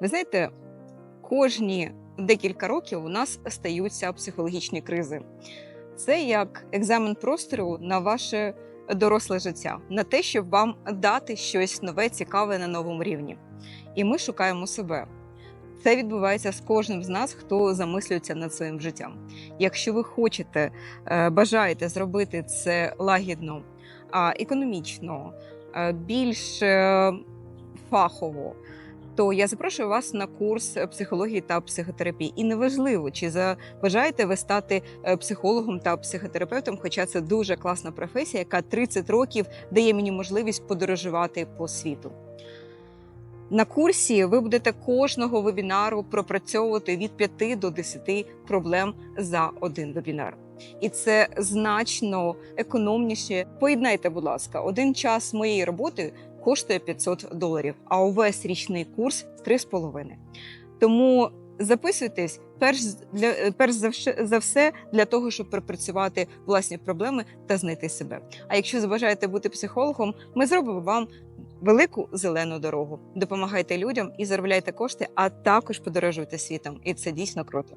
Ви знаєте, кожні декілька років у нас стаються психологічні кризи. Це як екзамен простору на ваше доросле життя, на те, щоб вам дати щось нове, цікаве на новому рівні. І ми шукаємо себе. Це відбувається з кожним з нас, хто замислюється над своїм життям. Якщо ви хочете, е, бажаєте зробити це лагідно, економічно, е, більш е, фахово, то я запрошую вас на курс психології та психотерапії. І неважливо, чи забажаєте ви стати е, психологом та психотерапевтом, хоча це дуже класна професія, яка 30 років дає мені можливість подорожувати по світу. На курсі ви будете кожного вебінару пропрацьовувати від 5 до 10 проблем за один вебінар. І це значно економніше. Поєднайте, будь ласка, один час моєї роботи коштує 500 доларів, а увесь річний курс 3,5. Тому записуйтесь перш для перш за все для того, щоб пропрацювати власні проблеми та знайти себе. А якщо забажаєте бути психологом, ми зробимо вам велику зелену дорогу. Допомагайте людям і заробляйте кошти, а також подорожуйте світом. І це дійсно круто.